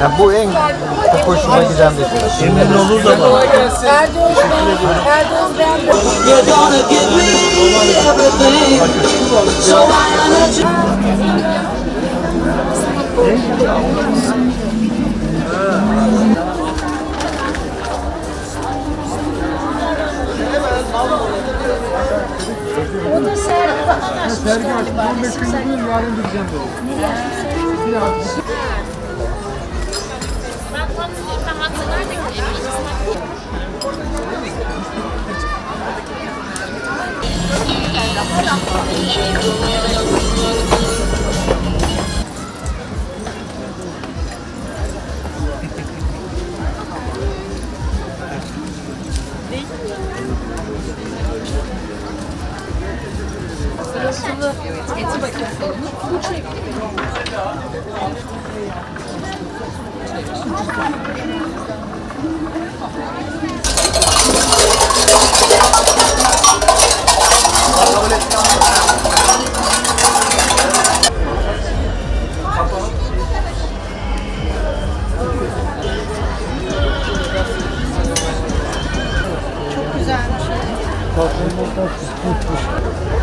Ya bu en çok hoşuma giden bir şey. Emin olur da bana. Erdoğan Erdoğan ben You're gonna give me everything. So why not you? o da sergi açmış galiba. Resim sergi. Ben tam tam hatırlar da gideyim. Kuş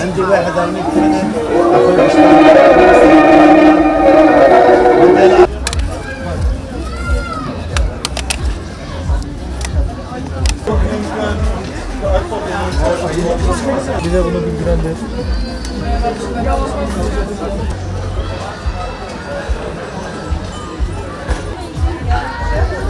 عندي واحد ارميك ثاني Bir de bunu bildiren de. Yeah.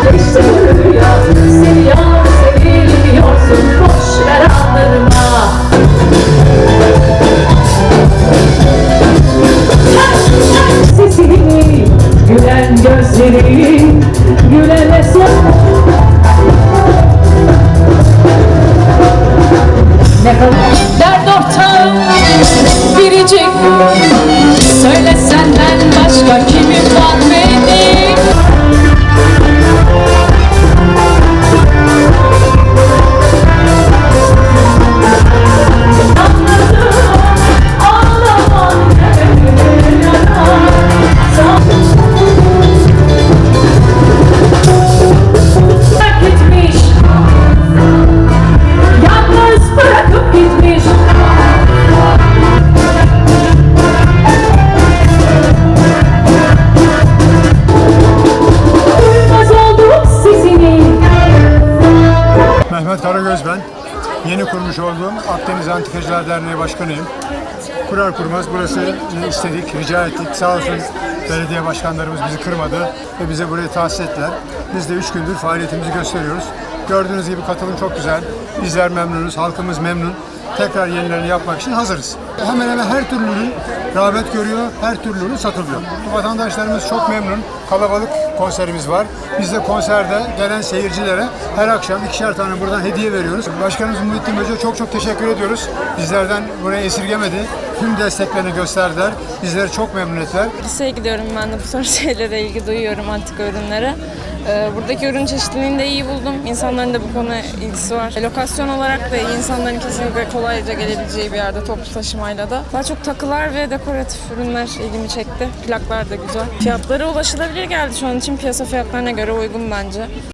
Seviyor, sevilmiyorsun, boş ver aldırma. Mehmet Karagöz ben. Yeni kurmuş olduğum Akdeniz Antikacılar Derneği Başkanıyım. Kurar kurmaz burası istedik, rica ettik. Sağ olsun belediye başkanlarımız bizi kırmadı ve bize burayı tahsis ettiler. Biz de üç gündür faaliyetimizi gösteriyoruz. Gördüğünüz gibi katılım çok güzel. Bizler memnunuz, halkımız memnun. Tekrar yenilerini yapmak için hazırız. Hemen hemen her türlü ürün rağbet görüyor, her türlü ürün satılıyor. Vatandaşlarımız çok memnun. Kalabalık konserimiz var. Biz de konserde gelen seyircilere her akşam ikişer tane buradan hediye veriyoruz. Başkanımız Muhittin Böce'ye çok çok teşekkür ediyoruz. Bizlerden buraya esirgemedi. Tüm desteklerini gösterdiler. Bizleri çok memnun ettiler. Liseye gidiyorum ben de bu tarz şeylere ilgi duyuyorum antika ürünlere. Ee, Buradaki ürün çeşitliliğini de iyi buldum. İnsanların da bu konuya ilgisi var. Lokasyon olarak da insanların kesinlikle kolayca gelebileceği bir yerde toplu taşımayla da. Daha çok takılar ve dekoratif ürünler ilgimi çekti. Plaklar da güzel. Fiyatları ulaşılabilir geldi şu an için piyasa fiyatlarına göre uygun bence.